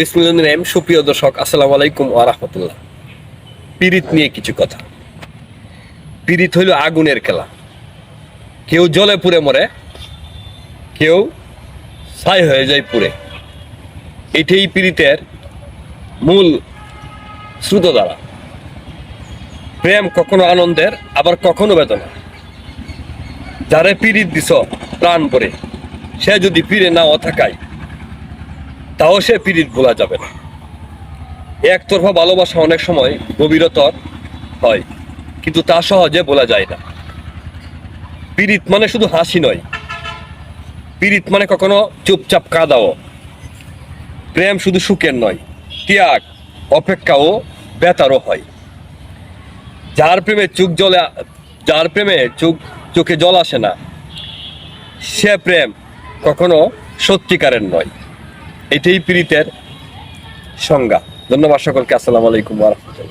বিসমুল্লাহ সুপ্রিয় দর্শক, আসসালামু আলাইকুম ওয়া রাহমাতুল্লাহ। পিরিত নিয়ে কিছু কথা। পিরিত হইল আগুনের খেলা। কেউ জলে পুড়ে মরে, কেউ ছাই হয়ে যায় এটাই পীড়িতের মূল দ্বারা প্রেম কখনো আনন্দের, আবার কখনো বেদনা। যারে পীড়িত দিছ, প্রাণ করে সে যদি ফিরে নাও থাকায় তাও সে পীড়িত ভোলা যাবে না। একতরফা ভালোবাসা অনেক সময় গভীরতর হয়, কিন্তু তা সহজে বলা যায় না। পীড়িত মানে শুধু হাসি নয়। পীড়িত মানে কখনো চুপচাপ কাঁদাও। প্রেম শুধু সুখের নয়, ত্যাগ অপেক্ষাও বেতারও হয়। যার প্রেমে চোখ জলে যার প্রেমে চোখ, চোখে জল আসে না, সে প্রেম কখনো সত্যিকারের নয়। এটাই পীড়িতের সংজ্ঞা। ধন্যবাদ সকলকে আসসালামু আলাইকুম রাহমাতুল্লাহ।